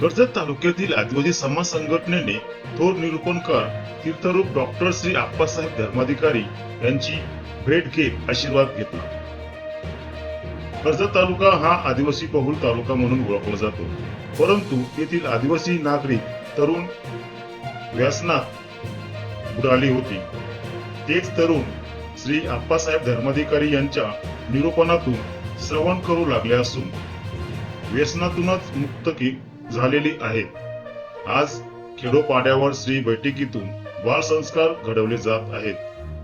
कर्जत तालुक्यातील आदिवासी समाज संघटनेने थोर निरूपणकार तीर्थरूप डॉक्टर श्री आप्पासाहेब धर्माधिकारी यांची भेट घेत आशीर्वाद घेतला. कर्जत तालुका हा आदिवासी बहुल तालुका म्हणून ओळखला जातो. परंतु येथील आदिवासी नागरिक तरुण व्यसनात बुडाली होती. तेच तरुण श्री आप्पासाहेब धर्माधिकारी यांच्या निरूपणातून श्रवण करू लागले असून व्यसनातूनच मुक्त की झालेली आहेत आज खेडोपाड्यावर श्री बैठकीतून बाल संस्कार घडवले जात आहेत.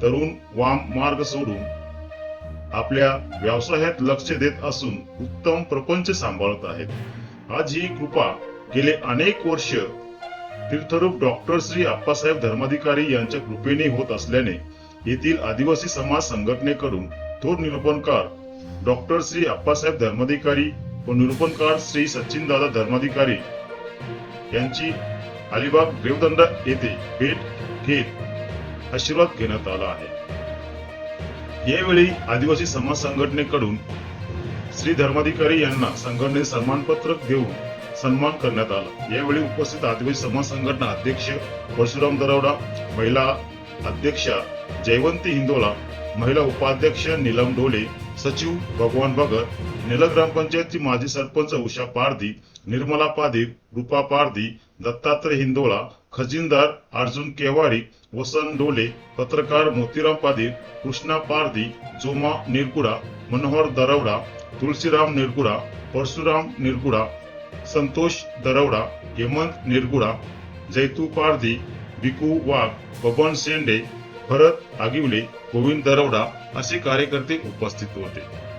तरुण वाम मार्ग सोडून आपल्या व्यवसायात लक्ष देत असून उत्तम प्रपंच सांभाळत आहेत. आज ही कृपा गेले अनेक वर्ष तीर्थरूप डॉक्टर श्री आप्पासाहेब धर्माधिकारी यांच्या कृपेने होत असल्याने येथील आदिवासी समाज संघटनेकडून थोर निरूपणकार डॉक्टर श्री आप्पासाहेब धर्माधिकारी व निरूपणकार श्री सचिनदादा धर्माधिकारी यांची अलिबाग देवदंडा येथे भेट घेत आशीर्वाद घेण्यात आला आहे. यावेळी आदिवासी समाज संघटनेकडून श्री धर्माधिकारी यांना संघटने सन्मानपत्रक देऊन सन्मान करण्यात आला. यावेळी उपस्थित आदिवासी समाज संघटना अध्यक्ष परशुराम दरवडा महिला अध्यक्षा जयवंती हिंदोला महिला उपाध्यक्ष नीलम डोले सचिव भगवान भगत नेल ग्रामपंचायतची माजी सरपंच उषा पारधी निर्मला पादी रूपा पारधी दत्तात्रय हिंदोळा खजिनदार अर्जुन केवारी वसंत डोले पत्रकार मोतीराम पादी कृष्णा पारधी जोमा निरकुडा मनोहर दरवडा तुळशीराम निरकुडा परशुराम निरकुडा संतोष दरवडा हेमंत निरगुडा जैतू पारधी बिकू वाघ बबन शेंडे भरत आगिवले गोविंद दरवडा असे कार्यकर्ते उपस्थित होते.